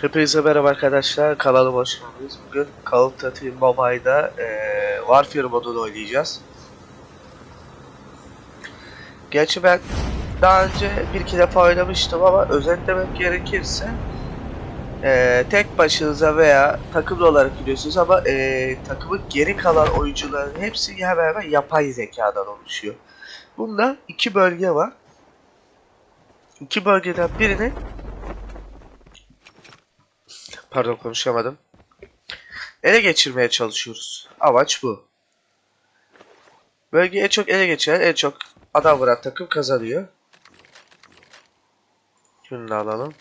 Hepinize merhaba arkadaşlar. Kanalıma hoş geldiniz. Bugün Call of Duty Mobile'da eee Warfare modunu oynayacağız. Gerçi ben daha önce bir iki defa oynamıştım ama özetlemek gerekirse eee, tek başınıza veya takımlı olarak gidiyorsunuz ama eee, takımın geri kalan oyuncuların hepsi hemen hemen yapay zekadan oluşuyor. Bunda iki bölge var. İki bölgeden birini Pardon konuşamadım. Ele geçirmeye çalışıyoruz. Amaç bu. Bölgeyi en çok ele geçiren, en çok adam vuran takım kazanıyor. Şunu alalım.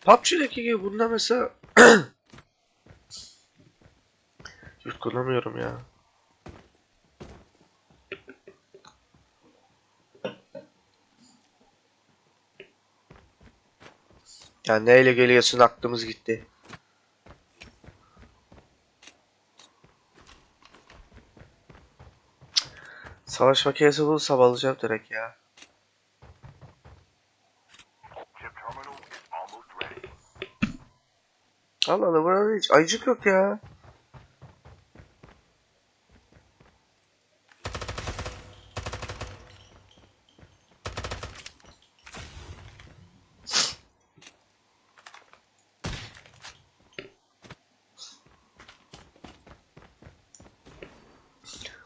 PUBG'deki gibi bunda mesela Hiç kullanmıyorum ya. Ya neyle geliyorsun aklımız gitti. Savaş makinesi bulursam alacağım direkt ya. Allah Allah burada hiç ayıcık yok ya.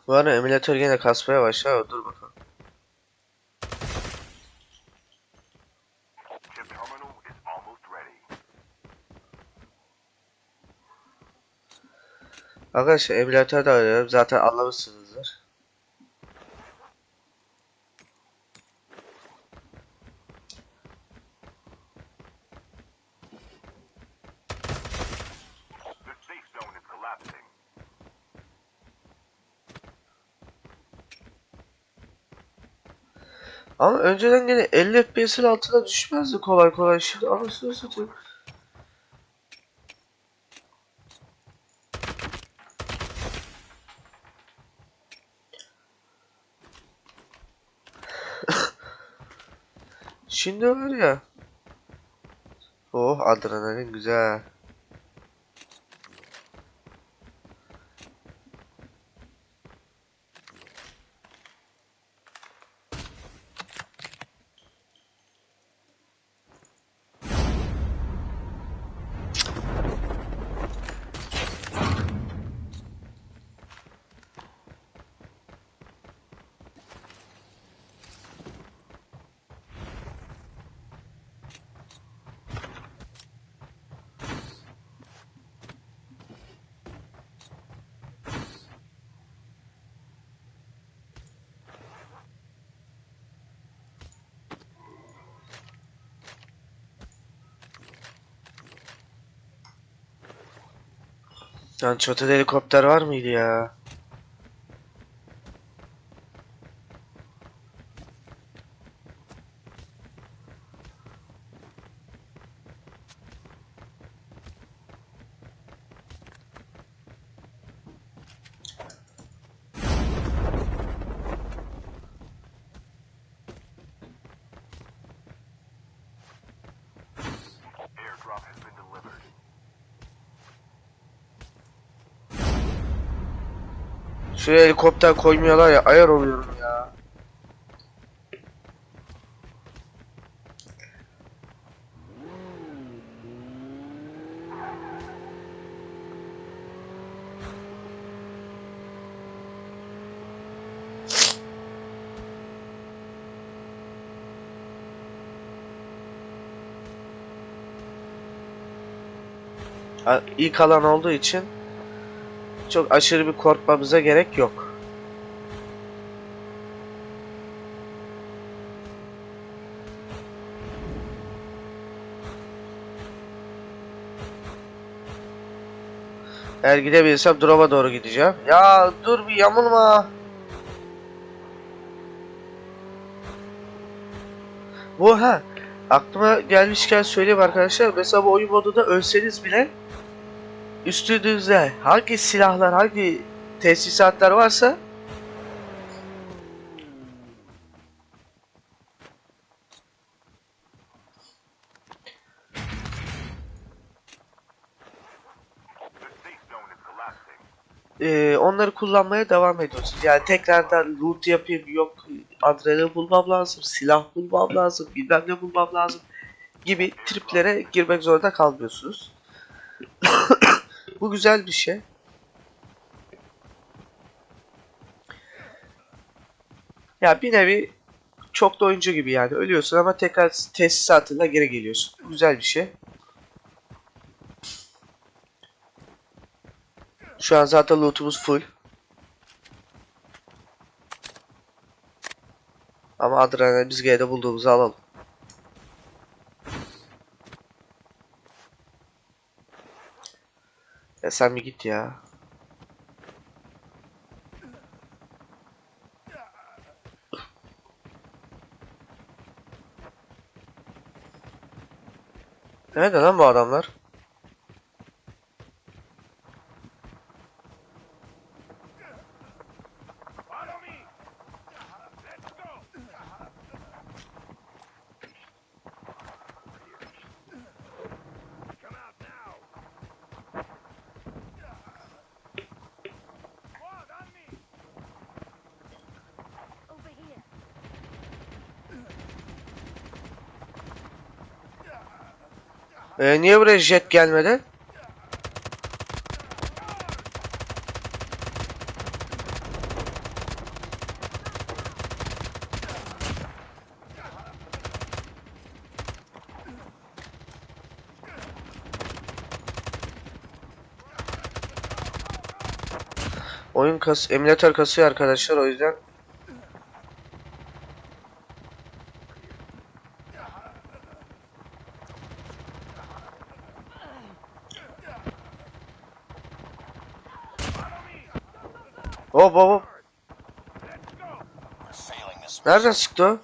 Bu arada emülatör yine kasmaya başladı. Dur bakalım. Arkadaşlar emülatör de arıyorum. Zaten anlamışsınızdır. Ama önceden gene 50 FPS'in altına düşmezdi kolay kolay. Şimdi anasını satayım. Şimdi var ya. Oh adrenalin güzel. Lan çatıda helikopter var mıydı ya? Şuraya helikopter koymuyorlar ya ayar oluyorum ya. İlk alan olduğu için çok aşırı bir korkmamıza gerek yok. Eğer gidebilirsem drop'a doğru gideceğim. Ya dur bir yamulma. Bu ha aklıma gelmişken söyleyeyim arkadaşlar. Mesela bu oyun modunda ölseniz bile üstünüzde hangi silahlar, hangi tesisatlar varsa The safe zone is collapsing. e, onları kullanmaya devam ediyorsunuz. Yani tekrardan loot yapayım, yok adrenalin bulmam lazım, silah bulmam lazım, bilmem ne bulmam lazım gibi triplere girmek zorunda kalmıyorsunuz. Bu güzel bir şey. Ya bir nevi çok da oyuncu gibi yani ölüyorsun ama tekrar tesisatına geri geliyorsun. Güzel bir şey. Şu an zaten lootumuz full. Ama adrenalin biz gene de bulduğumuzu alalım. Sen bir git ya. Nerede lan bu adamlar? Ee, niye buraya jet gelmedi? Oyun kas emülatör kasıyor arkadaşlar o yüzden Hop hop hop. Nereden sıktı o?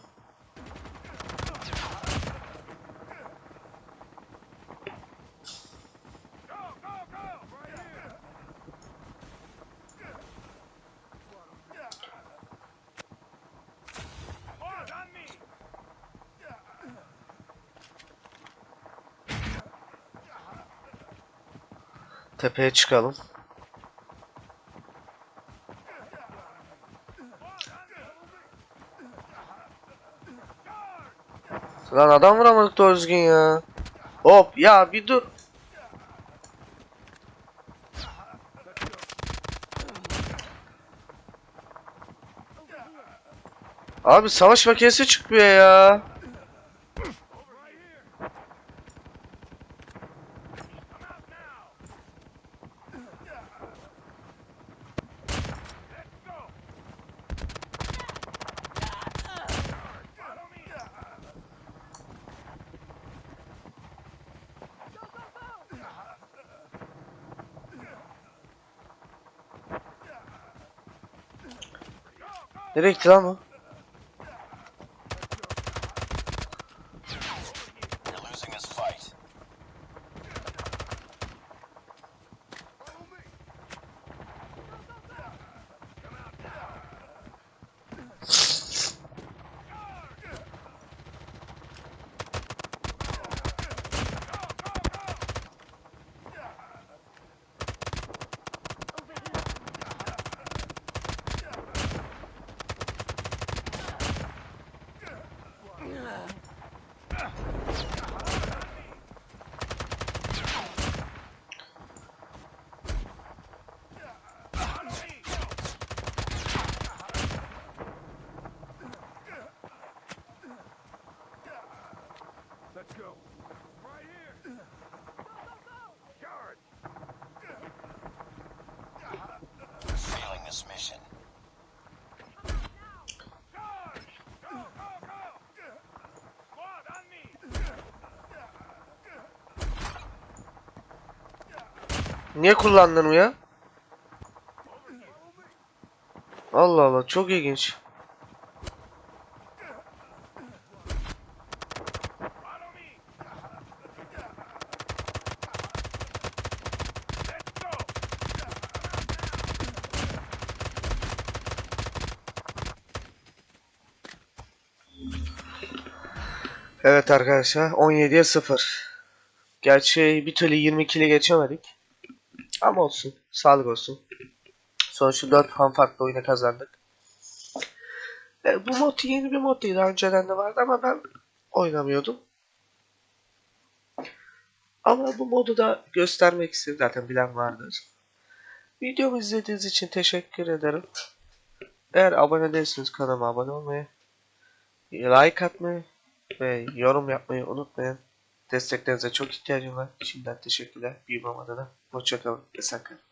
Go, go, Lan adam vuramadık doğru düzgün ya. Hop ya bir dur. Abi savaş makinesi çıkmıyor ya. Nereye gitti lan bu? Niye kullandın bu ya? Allah Allah çok ilginç. Evet arkadaşlar 17'ye 0. Gerçi bir türlü 22 ile geçemedik. Ama olsun. Sağlık olsun. Sonuçta 4 puan farklı oyuna kazandık. E, bu mod yeni bir mod değil. Daha önceden de vardı ama ben oynamıyordum. Ama bu modu da göstermek istedim. Zaten bilen vardır. Videomu izlediğiniz için teşekkür ederim. Eğer abone değilseniz kanalıma abone olmayı, like atmayı ve yorum yapmayı unutmayın. Desteklerinize çok ihtiyacım var. Şimdiden teşekkürler. Büyümem adına. Hoşçakalın. Esen kalın.